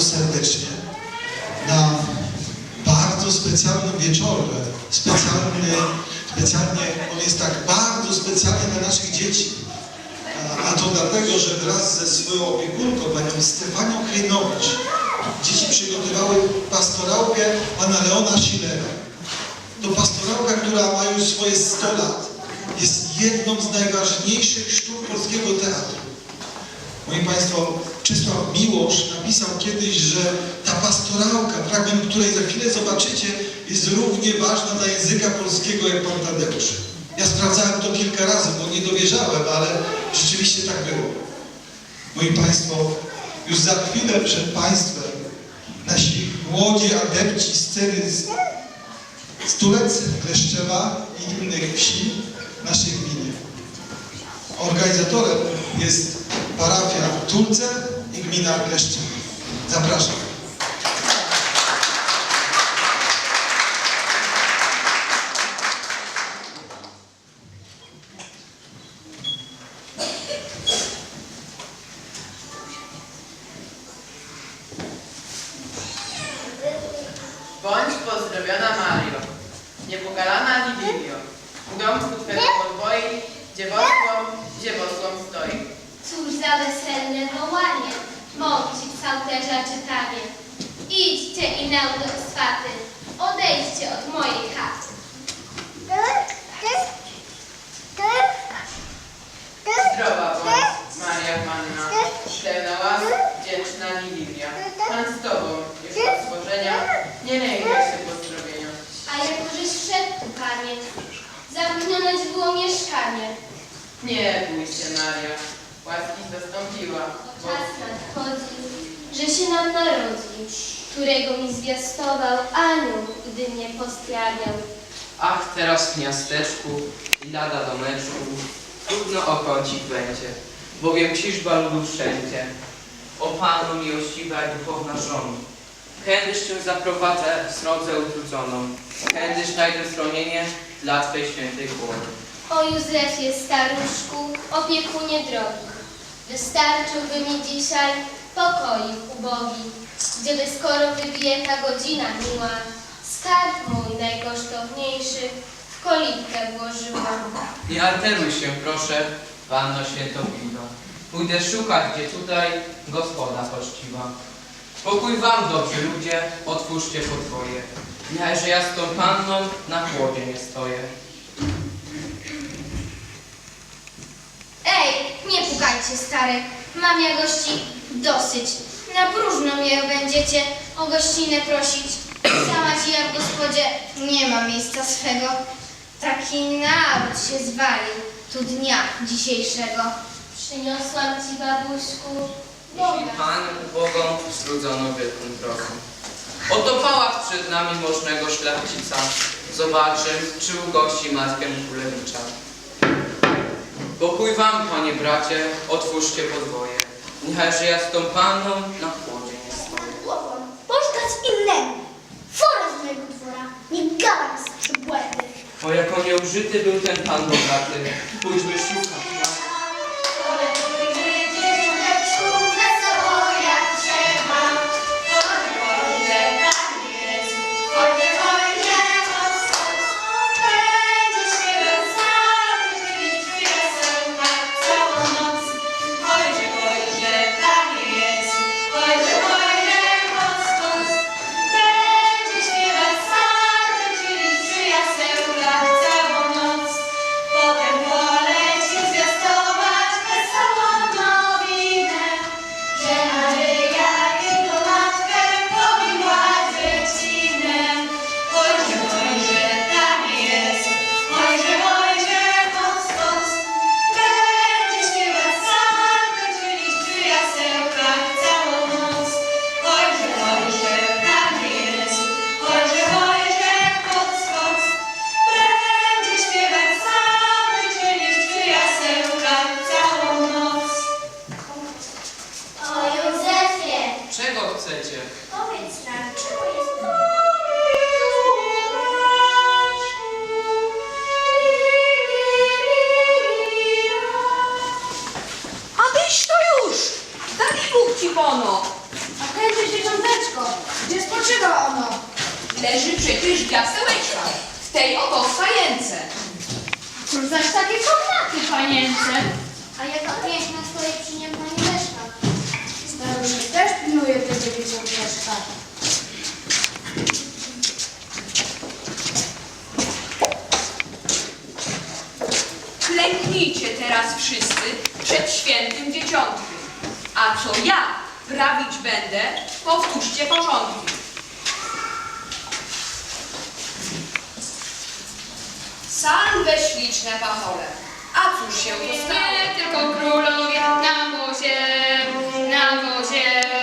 bardzo serdecznie na bardzo specjalnym wieczorze. Specjalny, specjalnie, on jest tak bardzo specjalny dla naszych dzieci. A, a to dlatego, że wraz ze swoją opiekunką, panią Stefanią Klejnowicz, dzieci przygotowały pastorałkę pana Leona Schillera. To pastorałka, która ma już swoje 100 lat. Jest jedną z najważniejszych sztuk polskiego teatru. Moi Państwo, Czesław Miłosz napisał kiedyś, że ta pastorałka, fragment której za chwilę zobaczycie, jest równie ważna dla języka polskiego jak Pan Tadeusz. Ja sprawdzałem to kilka razy, bo nie dowierzałem, ale rzeczywiście tak było. Moi Państwo, już za chwilę przed Państwem nasi młodzi adepci sceny z Stulec, Kleszczewa i innych wsi w naszej gminie. Organizatorem jest parafia Tulce i gmina Kleszczewa. Zapraszam. Bądź pozdrowiona Mario, niepokalana Libilio, w domku twego podwoi, dziewosłą, dziewosłą stoi. Cóż za weselne wołanie, mąci psalterza czytanie. Idźcie i naudę swaty, odejdźcie od mojej chaty. Zdrowa bądź, Maria Panna, pełna łask, wdzięczna Libilia. Pan z tobą, już od stworzenia, nie lękaj się pozdrowienia. A jakożeś wszedł tu, panie, zamknione ci było mieszkanie. Nie bój się, Maria, łaski zastąpiła, bo Czas nadchodzi, że się nam narodzi, którego mi zwiastował anioł, gdy mnie postrawiał. Ach, teraz w miasteczku i lada domeczku trudno o kącik będzie, bowiem ciżba ludu wszędzie. O Panu miłościwa i duchowna żono, kędyż Cię zaprowadzę w srodze utrudzoną, kędyż znajdę schronienie dla Twej świętej głowy. O Józefie staruszku, opiekunie drogi, wystarczyłby mi dzisiaj pokoik ubogi, gdzieby skoro wybije ta godzina miła, skarb mój najkosztowniejszy w kolibkę włożyłam. Nie alteruj się, proszę, Panno Świętowino. Pójdę szukać, gdzie tutaj gospoda poczciwa. Pokój wam, dobrzy ludzie, otwórzcie podwoje. Ja, że ja z tą panną na chłodzie nie stoję. Pukajcie stary, mam ja gości dosyć. Na próżno mnie będziecie o gościnę prosić. Sama ci ja w gospodzie nie ma miejsca swego. Taki naród się zwalił tu dnia dzisiejszego. Przyniosłam ci babuśku Jeśli. Pan ubogą strudzono wielką drogą. Oto pałac przed nami możnego szlachcica. Zobaczy, czy ugości matkę Królewicza. Pokój wam, panie bracie, otwórzcie podwoje. Niechajże ja z tą panną na chłodzie nie stoję. głową. Poszukać innego. Fora z mojego dwora. Nie gadam z przybłędy. O, jako nieużyty był ten pan bogaty. Pójdźmy szukać. Pono! A kiedyś dzieciąteczko. Gdzie spoczywa ono? Leży przecież w jasełeczkach, w tej oto stajence. Cóż zaś takie komnaty, panience? A jaka piękna stoi przy nim pani Leszka. Staruszek też pilnuje tego dzieciąteczka. Klęknijcie teraz wszyscy przed świętym dzieciątkiem. A co ja prawić będę, powtórzcie porządki. Salwe śliczne pachole. A cóż się stało? Nie tylko królowie na wozie, na wozie.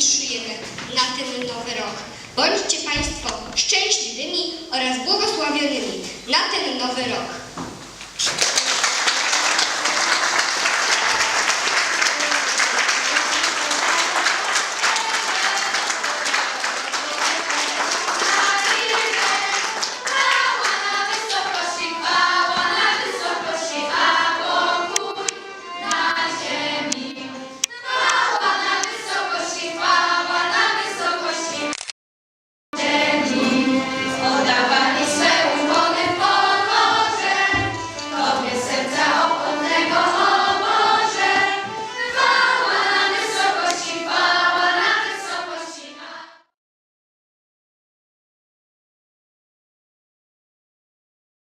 531 na ten nowy rok. Bądźcie Państwo szczęśliwymi oraz błogosławionymi na ten nowy rok.